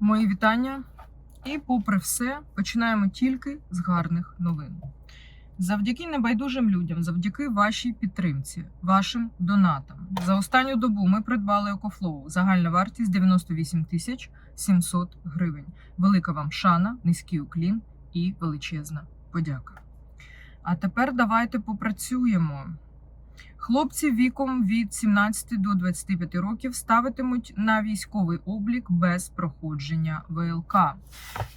Мої вітання. І, попри все, починаємо тільки з гарних новин. Завдяки небайдужим людям, завдяки вашій підтримці, вашим донатам. За останню добу ми придбали Окофлоу. Загальна вартість 98 тисяч 700 гривень. Велика вам шана, низький уклін і величезна подяка. А тепер давайте попрацюємо. Хлопці віком від 17 до 25 років ставитимуть на військовий облік без проходження ВЛК.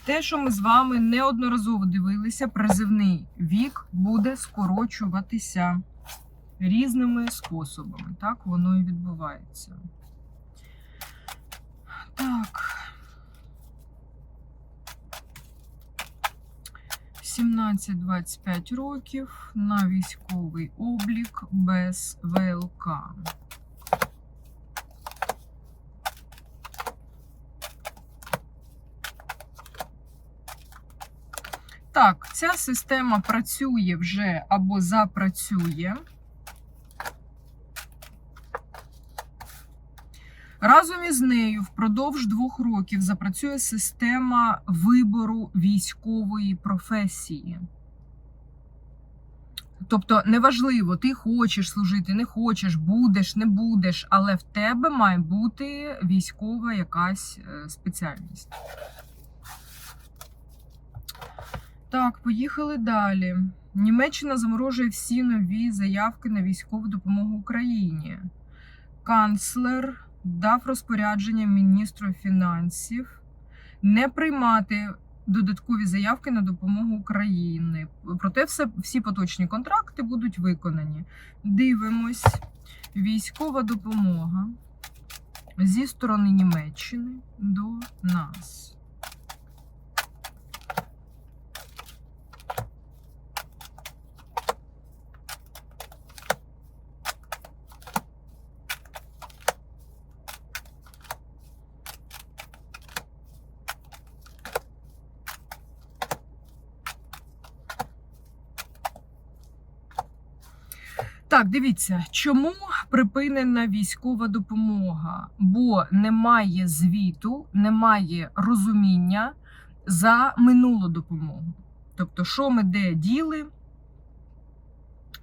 Те, що ми з вами неодноразово дивилися, призивний вік буде скорочуватися різними способами. Так воно і відбувається. Так. 17-25 років на військовий облік без ВЛК. Так, ця система працює вже або запрацює. Разом із нею впродовж двох років запрацює система вибору військової професії. Тобто, неважливо, ти хочеш служити, не хочеш, будеш, не будеш, але в тебе має бути військова якась е, спеціальність. Так, поїхали далі. Німеччина заморожує всі нові заявки на військову допомогу Україні. Канцлер дав розпорядження міністру фінансів не приймати додаткові заявки на допомогу Україні. Проте все, всі поточні контракти будуть виконані. Дивимось, військова допомога зі сторони Німеччини до нас. Так, дивіться, чому припинена військова допомога? Бо немає звіту, немає розуміння за минулу допомогу. Тобто, що ми де діли,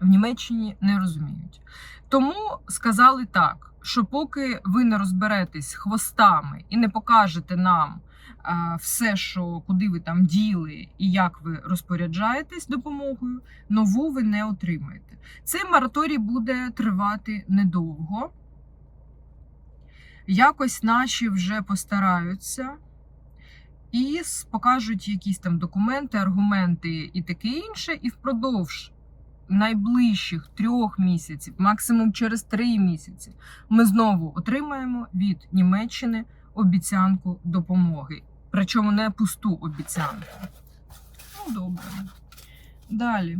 в Німеччині не розуміють. Тому сказали так, що поки ви не розберетесь хвостами і не покажете нам все, що куди ви там діли і як ви розпоряджаєтесь допомогою, нову ви не отримаєте. Цей мораторій буде тривати недовго. Якось наші вже постараються і покажуть якісь там документи, аргументи і таке інше, і впродовж найближчих трьох місяців, максимум через три місяці, ми знову отримаємо від Німеччини обіцянку допомоги. Причому не пусту обіцянку. Ну, добре. Далі.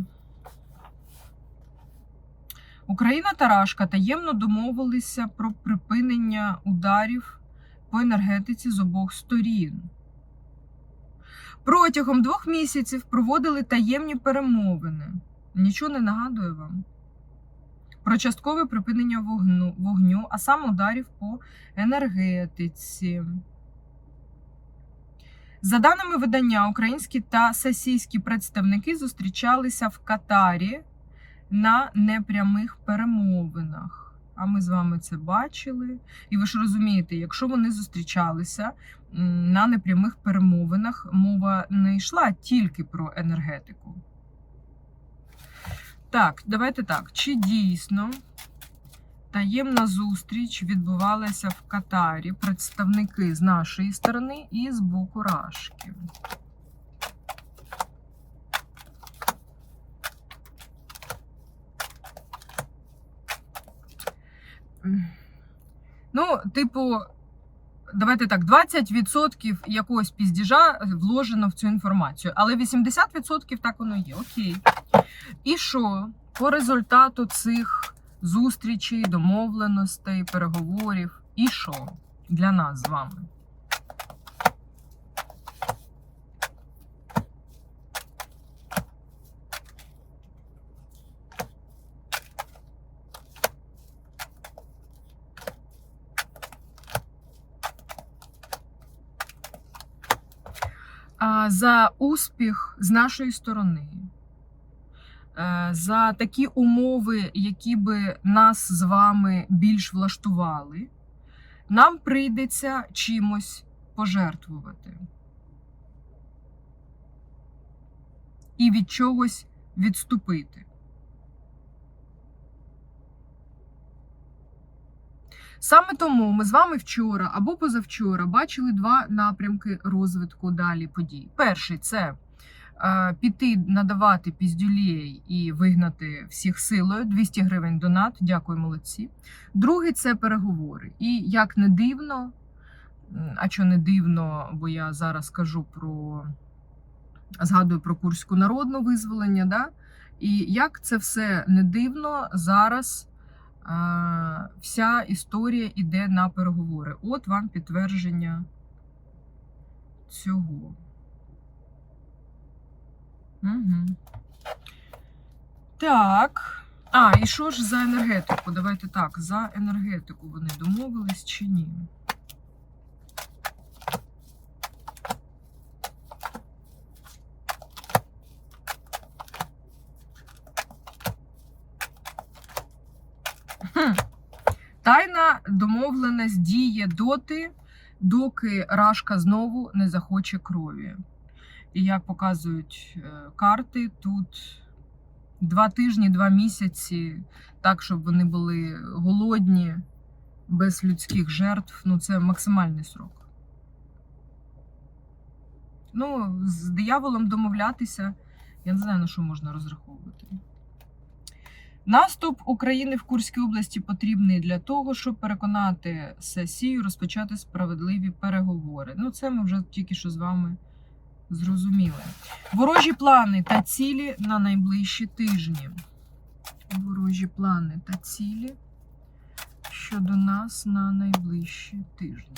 Україна та Рашка таємно домовилися про припинення ударів по енергетиці з обох сторін. Протягом двох місяців проводили таємні перемовини. Нічого не нагадує вам. Про часткове припинення вогню, вогню, а саме ударів по енергетиці. За даними видання, українські та сесійські представники зустрічалися в Катарі на непрямих перемовинах. А ми з вами це бачили. І ви ж розумієте, якщо вони зустрічалися на непрямих перемовинах, мова не йшла тільки про енергетику. Так, давайте так. Чи дійсно таємна зустріч відбувалася в Катарі представники з нашої сторони і з боку Рашки? Ну, типу, давайте так, 20% якогось піздіжа вложено в цю інформацію, але 80% так воно є. Окей. І що? По результату цих зустрічей, домовленостей, переговорів, і що? Для нас з вами? за успіх з нашої сторони, за такі умови, які би нас з вами більш влаштували, нам прийдеться чимось пожертвувати і від чогось відступити. Саме тому ми з вами вчора або позавчора бачили два напрямки розвитку далі подій. Перший це е, піти надавати піздюлєй і вигнати всіх силою 200 гривень донат. Дякую, молодці. Другий це переговори. І як не дивно, а що не дивно, бо я зараз кажу про згадую про Курську народну визволення. Да? І як це все не дивно зараз. А, вся історія йде на переговори. От вам підтвердження цього. Угу. Так. А, і що ж за енергетику? Давайте так, за енергетику вони домовились чи ні? Тайна домовленість діє доти, доки Рашка знову не захоче крові. І як показують е, карти, тут два тижні, два місяці, так, щоб вони були голодні, без людських жертв. Ну, це максимальний срок. Ну, з дияволом домовлятися, я не знаю, на що можна розраховувати. Наступ України в Курській області потрібний для того, щоб переконати сесію розпочати справедливі переговори. Ну, це ми вже тільки що з вами зрозуміли. Ворожі плани та цілі на найближчі тижні. Ворожі плани та цілі щодо нас на найближчі тижні.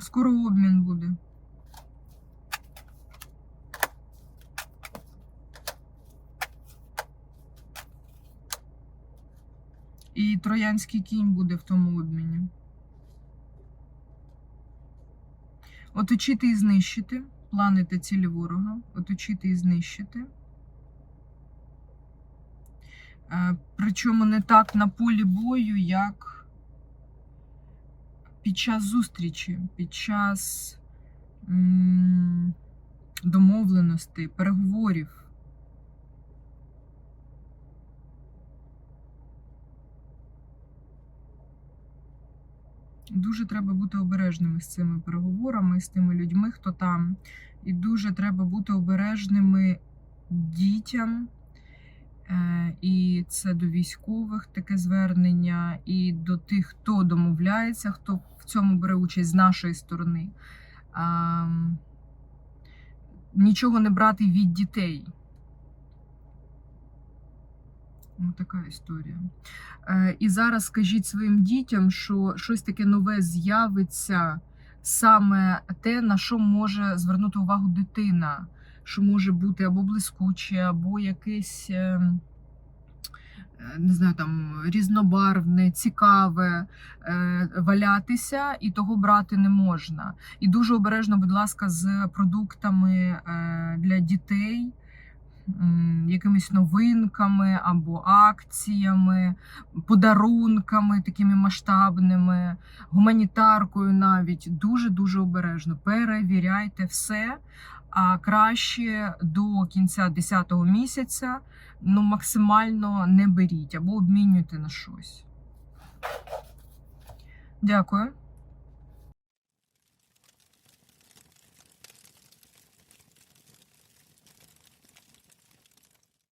Скоро обмін буде. І троянський кінь буде в тому обміні. Оточити і знищити. Плани та цілі ворога. Оточити і знищити. Е, Причому не так на полі бою, як під час зустрічі, під час м, домовленостей, переговорів. Дуже треба бути обережними з цими переговорами, з тими людьми, хто там. І дуже треба бути обережними дітям. Е, І це до військових таке звернення, і до тих, хто домовляється, хто в цьому бере участь з нашої сторони. Нічого не брати від дітей. Ось така історія. Е, І зараз скажіть своїм дітям, що щось таке нове з'явиться саме те, на що може звернути увагу дитина, що може бути або блискуче, або якесь. е, е, Не знаю, там різнобарвне, цікаве е, валятися, і того брати не можна. І дуже обережно, будь ласка, з продуктами для дітей, якимись новинками або акціями, подарунками такими масштабними, гуманітаркою навіть дуже дуже обережно. Перевіряйте все. А краще до кінця 10-го місяця ну, максимально не беріть або обмінюйте на щось. Дякую.